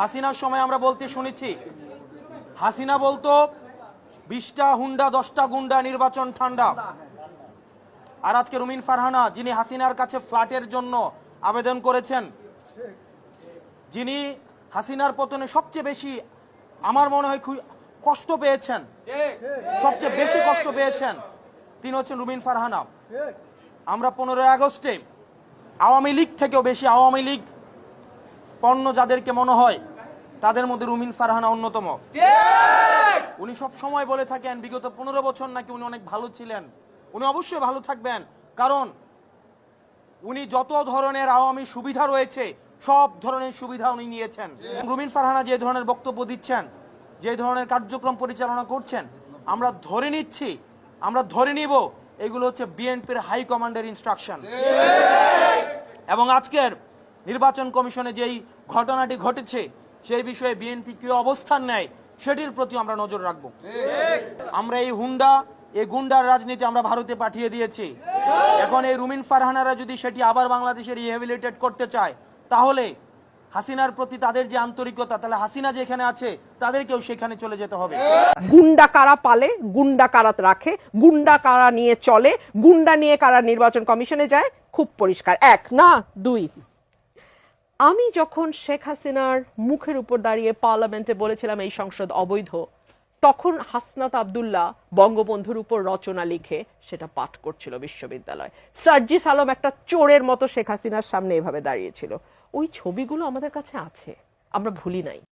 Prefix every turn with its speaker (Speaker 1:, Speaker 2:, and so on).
Speaker 1: হাসিনার সময় আমরা বলতে শুনেছি, হাসিনা বলতো, বিশটা হুন্ডা, দশটা গুন্ডা, নির্বাচন ঠান্ডা। আর আজকে রুমিন ফারহানা, যিনি হাসিনার কাছে ফ্ল্যাটের জন্য আবেদন করেছেন, যিনি হাসিনার পতনে সবচেয়ে বেশি, আমার মনে হয় কষ্ট পেয়েছেন। সবচেয়ে বেশি কষ্ট পেয়েছেন, তিনি হচ্ছেন রুমিন ফারহানা। আমরা পনেরোই আগস্টে আওয়ামী লীগ থেকেও বেশি আওয়ামী লীগ পণ্য যাদেরকে মনে হয় তাদের মধ্যে রুমিন ফারহানা অন্যতম। উনি সব সময় বলে থাকেন বিগত পনেরো বছর নাকি উনি অনেক ভালো ছিলেন। উনি অবশ্যই ভালো থাকবেন কারণ উনি যত ধরনের আওয়ামী সুবিধা রয়েছে সব ধরনের সুবিধা উনি নিয়েছেন। রুমিন ফারহানা যে ধরনের বক্তব্য দিচ্ছেন যে ধরনের কার্যক্রম পরিচালনা করছেন আমরা ধরে নিচ্ছি আমরা ধরে নিব এগুলো হচ্ছে বিএনপির হাই কমান্ডের ইনস্ট্রাকশন এবং আজকের নির্বাচন কমিশনে যেই ঘটনাটি ঘটেছে সেই বিষয়ে বিএনপি কি অবস্থান নেয় সেটির প্রতি আমরা নজর রাখব। আমরা এই হুন্ডা এই গুন্ডার রাজনীতি আমরা ভারতে পাঠিয়ে দিয়েছি। এখন এই রুমিন ফারহানারা যদি সেটি আবার বাংলাদেশে রিহেবিলিটেট করতে চায় তাহলে হাসিনার প্রতি তাদের যে আন্তরিকতা তাহলে হাসিনা যেখানে আছে তাদেরকেও সেখানে চলে যেতে হবে।
Speaker 2: গুন্ডা কারা পালে গুন্ডা কারা রাখে গুন্ডা কারা নিয়ে চলে গুন্ডা নিয়ে কারা নির্বাচন কমিশনে যায় খুব পরিষ্কার। এক না দুই। আমি যখন শেখ হাসিনার মুখের উপর দাঁড়িয়ে পার্লামেন্টে বলেছিলাম এই সংসদ অবৈধ, তখন হাসনাত আবদুল্লাহ বঙ্গবন্ধুর উপর রচনা লিখে সেটা পাঠ করছিল বিশ্ববিদ্যালয়। সার্জিস আলম একটা চোরের মতো শেখ হাসিনার সামনে এভাবে দাঁড়িয়েছিল। ওই ছবিগুলো আমাদের কাছে আছে, আমরা ভুলি নাই।